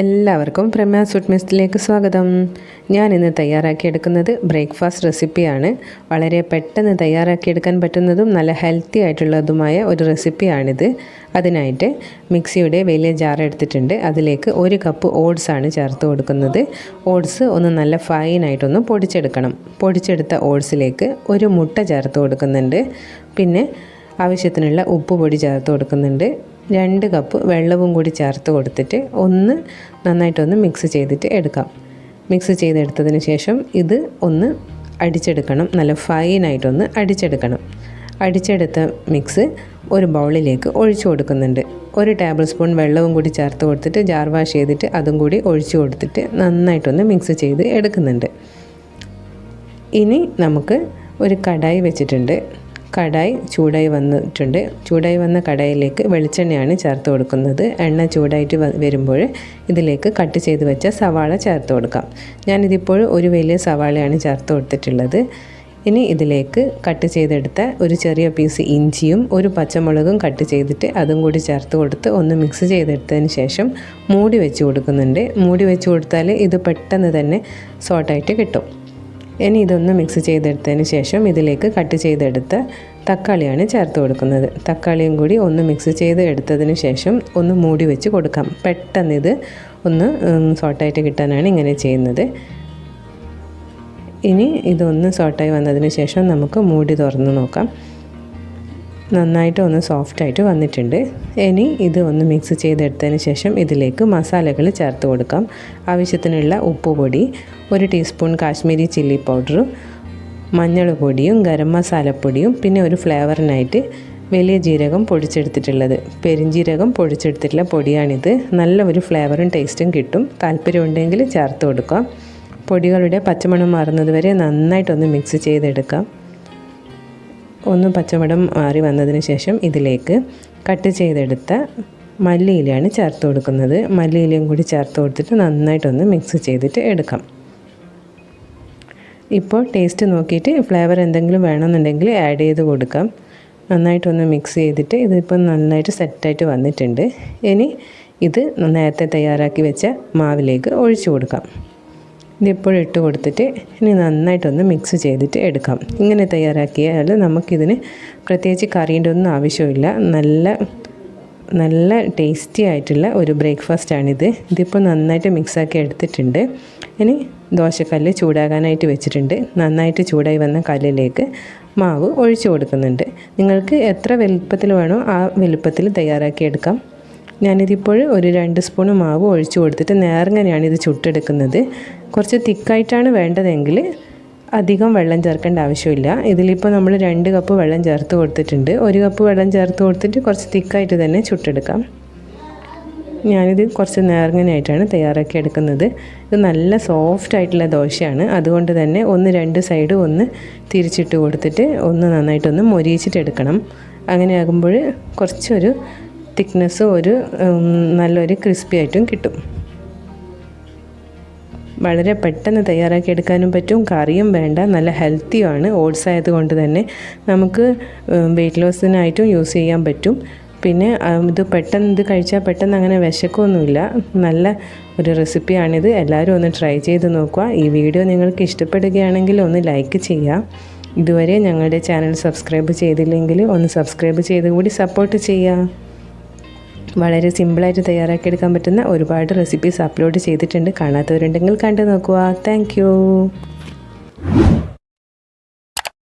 എല്ലാവർക്കും പ്രമ സുഡ് മിസ്റ്റിലേക്ക് സ്വാഗതം. ഞാൻ ഇന്ന് തയ്യാറാക്കിയെടുക്കുന്നത് ബ്രേക്ക്ഫാസ്റ്റ് റെസിപ്പിയാണ് വളരെ പെട്ടെന്ന് തയ്യാറാക്കിയെടുക്കാൻ പറ്റുന്നതും നല്ല ഹെൽത്തി ആയിട്ടുള്ളതുമായ ഒരു റെസിപ്പിയാണിത് അതിനായിട്ട് മിക്സിയുടെ വലിയ ജാർ എടുത്തിട്ടുണ്ട്. അതിലേക്ക് ഒരു കപ്പ് ഓട്സ് ആണ് ചേർത്ത് കൊടുക്കുന്നത്. ഓട്സ് ഒന്ന് നല്ല ഫൈനായിട്ടൊന്ന് പൊടിച്ചെടുക്കണം. പൊടിച്ചെടുത്ത ഓട്സിലേക്ക് ഒരു മുട്ട ചേർത്ത് കൊടുക്കുന്നുണ്ട്. പിന്നെ ആവശ്യത്തിനുള്ള ഉപ്പ് പൊടി ചേർത്ത് കൊടുക്കുന്നുണ്ട്. രണ്ട് കപ്പ് വെള്ളവും കൂടി ചേർത്ത് കൊടുത്തിട്ട് ഒന്ന് നന്നായിട്ടൊന്ന് മിക്സ് ചെയ്തിട്ട് എടുക്കാം. മിക്സ് ചെയ്തെടുത്തതിന് ശേഷം ഇത് ഒന്ന് അടിച്ചെടുക്കണം. നല്ല ഫൈനായിട്ടൊന്ന് അടിച്ചെടുക്കണം. അടിച്ചെടുത്ത മിക്സ് ഒരു ബൗളിലേക്ക് ഒഴിച്ചു കൊടുക്കുന്നുണ്ട്. ഒരു ടേബിൾ സ്പൂൺ വെള്ളവും കൂടി ചേർത്ത് കൊടുത്തിട്ട് ജാർ വാഷ് ചെയ്തിട്ട് അതും കൂടി ഒഴിച്ചു കൊടുത്തിട്ട് നന്നായിട്ടൊന്ന് മിക്സ് ചെയ്ത് എടുക്കുന്നുണ്ട്. ഇനി നമുക്ക് ഒരു കടായി വെച്ചിട്ടുണ്ട്. കടായി ചൂടായി വന്നിട്ടുണ്ട്. ചൂടായി വന്ന കടായിലേക്ക് വെളിച്ചെണ്ണയാണ് ചേർത്ത് കൊടുക്കുന്നത്. എണ്ണ ചൂടായിട്ട് വരുമ്പോൾ ഇതിലേക്ക് കട്ട് ചെയ്ത് വെച്ച സവാള ചേർത്ത് കൊടുക്കാം. ഞാനിതിപ്പോൾ ഒരു വലിയ സവാളയാണ് ചേർത്ത് കൊടുത്തിട്ടുള്ളത്. ഇനി ഇതിലേക്ക് കട്ട് ചെയ്തെടുത്ത ഒരു ചെറിയ പീസ് ഇഞ്ചിയും ഒരു പച്ചമുളകും കട്ട് ചെയ്തിട്ട് അതും കൂടി ചേർത്ത് കൊടുത്ത് ഒന്ന് മിക്സ് ചെയ്തെടുത്തതിന് ശേഷം മൂടി വെച്ച് കൊടുക്കുന്നുണ്ട്. മൂടി വെച്ച് കൊടുത്താൽ ഇത് പെട്ടെന്ന് തന്നെ സോട്ടായിട്ട് കിട്ടും. ഇനി ഇതൊന്ന് മിക്സ് ചെയ്തെടുത്തതിന് ശേഷം ഇതിലേക്ക് കട്ട് ചെയ്തെടുത്ത തക്കാളിയാണ് ചേർത്ത് കൊടുക്കുന്നത്. തക്കാളിയും കൂടി ഒന്ന് മിക്സ് ചെയ്ത് എടുത്തതിന് ശേഷം ഒന്ന് മൂടി വെച്ച് കൊടുക്കാം. പെട്ടെന്ന് ഇത് ഒന്ന് സോട്ടായിട്ട് കിട്ടാനാണ് ഇങ്ങനെ ചെയ്യുന്നത്. ഇനി ഇതൊന്ന് സോട്ടായി വന്നതിന് ശേഷം നമുക്ക് മൂടി തുറന്ന് നോക്കാം. നന്നായിട്ട് ഒന്ന് സോഫ്റ്റായിട്ട് വന്നിട്ടുണ്ട്. ഇനി ഇത് ഒന്ന് മിക്സ് ചെയ്തെടുത്തതിന് ശേഷം ഇതിലേക്ക് മസാലകൾ ചേർത്ത് കൊടുക്കാം. ആവശ്യത്തിനുള്ള ഉപ്പുപൊടി ഒരു ടീസ്പൂൺ കാശ്മീരി ചില്ലി പൗഡറും മഞ്ഞൾ പൊടിയും ഗരം മസാലപ്പൊടിയും പിന്നെ ഒരു ഫ്ലേവറിനായിട്ട് വലിയ ജീരകം പൊടിച്ചെടുത്തിട്ടുള്ളത്. പെരിഞ്ജീരകം പൊടിച്ചെടുത്തിട്ടുള്ള പൊടിയാണിത്. നല്ല ഒരു ഫ്ലേവറും ടേസ്റ്റും കിട്ടും. താല്പര്യമുണ്ടെങ്കിൽ ചേർത്ത് കൊടുക്കാം. പൊടികളുടെ പച്ചമണം മാറുന്നത് വരെ നന്നായിട്ടൊന്ന് മിക്സ് ചെയ്തെടുക്കാം. ഒന്ന് പച്ചമടം മാറി വന്നതിന് ശേഷം ഇതിലേക്ക് കട്ട് ചെയ്തെടുത്ത മല്ലിയിലയാണ് ചേർത്ത് കൊടുക്കുന്നത്. മല്ലിയിലയും കൂടി ചേർത്ത് കൊടുത്തിട്ട് നന്നായിട്ടൊന്ന് മിക്സ് ചെയ്തിട്ട് എടുക്കാം. ഇപ്പോൾ ടേസ്റ്റ് നോക്കിയിട്ട് ഫ്ലേവർ എന്തെങ്കിലും വേണമെന്നുണ്ടെങ്കിൽ ആഡ് ചെയ്ത് കൊടുക്കാം. നന്നായിട്ടൊന്ന് മിക്സ് ചെയ്തിട്ട് ഇതിപ്പോൾ നന്നായിട്ട് സെറ്റായിട്ട് വന്നിട്ടുണ്ട്. ഇനി ഇത് നേരത്തെ തയ്യാറാക്കി വെച്ച മാവിലേക്ക് ഒഴിച്ചു കൊടുക്കാം. ഇതിപ്പോൾ ഇട്ട് കൊടുത്തിട്ട് ഇനി നന്നായിട്ടൊന്ന് മിക്സ് ചെയ്തിട്ട് എടുക്കാം. ഇങ്ങനെ തയ്യാറാക്കിയാൽ നമുക്കിതിന് പ്രത്യേകിച്ച് കറീന്റെ ഒന്നും ആവശ്യമില്ല. നല്ല നല്ല ടേസ്റ്റി ആയിട്ടുള്ള ഒരു ബ്രേക്ക്ഫാസ്റ്റാണിത് ഇതിപ്പോൾ നന്നായിട്ട് മിക്സാക്കി എടുത്തിട്ടുണ്ട്. ഇനി ദോശക്കല്ല് ചൂടാകാനായിട്ട് വെച്ചിട്ടുണ്ട്. നന്നായിട്ട് ചൂടായി വന്ന കല്ലിലേക്ക് മാവ് ഒഴിച്ചു കൊടുക്കുന്നുണ്ട്. നിങ്ങൾക്ക് എത്ര വലുപ്പത്തിൽ വേണോ ആ വലുപ്പത്തിൽ തയ്യാറാക്കി എടുക്കാം. ഞാനിതിപ്പോൾ ഒരു രണ്ട് സ്പൂൺ മാവ് ഒഴിച്ചു കൊടുത്തിട്ട് നേർങ്ങനെയാണ് ഇത് ചുട്ടെടുക്കുന്നത്. കുറച്ച് തിക്കായിട്ടാണ് വേണ്ടതെങ്കിൽ അധികം വെള്ളം ചേർക്കേണ്ട ആവശ്യമില്ല. ഇതിലിപ്പോൾ നമ്മൾ രണ്ട് കപ്പ് വെള്ളം ചേർത്ത് കൊടുത്തിട്ടുണ്ട്. ഒരു കപ്പ് വെള്ളം ചേർത്ത് കൊടുത്തിട്ട് കുറച്ച് തിക്കായിട്ട് തന്നെ ചുട്ടെടുക്കാം. ഞാനിത് കുറച്ച് നേർങ്ങനായിട്ടാണ് തയ്യാറാക്കി എടുക്കുന്നത്. ഇത് നല്ല സോഫ്റ്റ് ആയിട്ടുള്ള ദോശയാണ്. അതുകൊണ്ട് തന്നെ ഒന്ന് രണ്ട് സൈഡ് ഒന്ന് തിരിച്ചിട്ട് കൊടുത്തിട്ട് ഒന്ന് നന്നായിട്ടൊന്ന് മൊരിയിച്ചിട്ട് എടുക്കണം അങ്ങനെ ആകുമ്പോൾ കുറച്ചൊരു തിക്നെസ് ഒരു നല്ലൊരു ക്രിസ്പി ആയിട്ടും കിട്ടും. വളരെ പെട്ടെന്ന് തയ്യാറാക്കി എടുക്കാനും പറ്റും. കറിയും വേണ്ട നല്ല ഹെൽത്തിയുമാണ് ഓട്സ് ആയതുകൊണ്ട് തന്നെ നമുക്ക് വെയിറ്റ് ലോസിനായിട്ടും യൂസ് ചെയ്യാൻ പറ്റും. പിന്നെ ഇത് പെട്ടെന്ന് ഇത് കഴിച്ചാൽ പെട്ടെന്ന് അങ്ങനെ വിശക്കൊന്നുമില്ല. നല്ല ഒരു റെസിപ്പിയാണിത് എല്ലാവരും ഒന്ന് ട്രൈ ചെയ്ത് നോക്കുക. ഈ വീഡിയോ നിങ്ങൾക്ക് ഇഷ്ടപ്പെടുകയാണെങ്കിൽ ഒന്ന് ലൈക്ക് ചെയ്യുക. ഇതുവരെ ഞങ്ങളുടെ ചാനൽ സബ്സ്ക്രൈബ് ചെയ്തില്ലെങ്കിൽ ഒന്ന് സബ്സ്ക്രൈബ് ചെയ്ത് കൂടി സപ്പോർട്ട് ചെയ്യുക. വളരെ സിമ്പിളായിട്ട് തയ്യാറാക്കിയെടുക്കാൻ പറ്റുന്ന ഒരുപാട് റെസിപ്പീസ് അപ്ലോഡ് ചെയ്തിട്ടുണ്ട്. കാണാത്തവരുണ്ടെങ്കിൽ കണ്ടു നോക്കുക. താങ്ക്